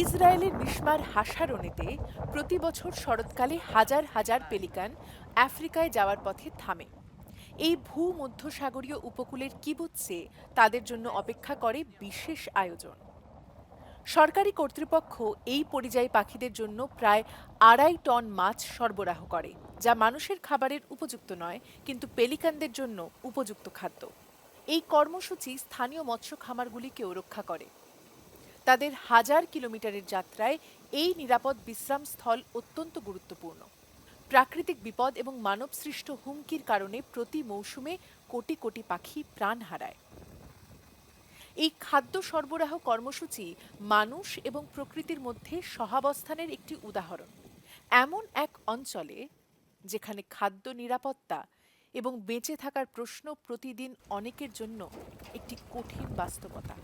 ইসরায়েলের মিসমার হাসারনেতে প্রতি বছর শরৎকালে হাজার হাজার পেলিকান আফ্রিকায় যাওয়ার পথে থামে। এই ভূমধ্যসাগরীয় উপকূলের কিবুৎসে তাদের জন্য অপেক্ষা করে বিশেষ আয়োজন। সরকারি কর্তৃপক্ষ এই পরিযায়ী পাখিদের জন্য প্রায় আড়াই টন মাছ সরবরাহ করে, যা মানুষের খাবারের উপযুক্ত নয়, কিন্তু পেলিকানদের জন্য উপযুক্ত খাদ্য। এই কর্মসূচি স্থানীয় মৎস্য খামারগুলিকেও রক্ষা করে। তাদের হাজার কিলোমিটারের যাত্রায় এই নিরাপদ বিশ্রামস্থল অত্যন্ত গুরুত্বপূর্ণ। প্রাকৃতিক বিপদ এবং মানবসৃষ্ট হুমকির কারণে প্রতি মৌসুমে কোটি কোটি পাখি প্রাণ হারায়। এই খাদ্য সরবরাহ কর্মসূচি মানুষ এবং প্রকৃতির মধ্যে সহাবস্থানের একটি উদাহরণ। এমন এক অঞ্চলে যেখানে খাদ্য নিরাপত্তা এবং বেঁচে থাকার প্রশ্ন প্রতিদিন অনেকের জন্য একটি কঠিন বাস্তবতা।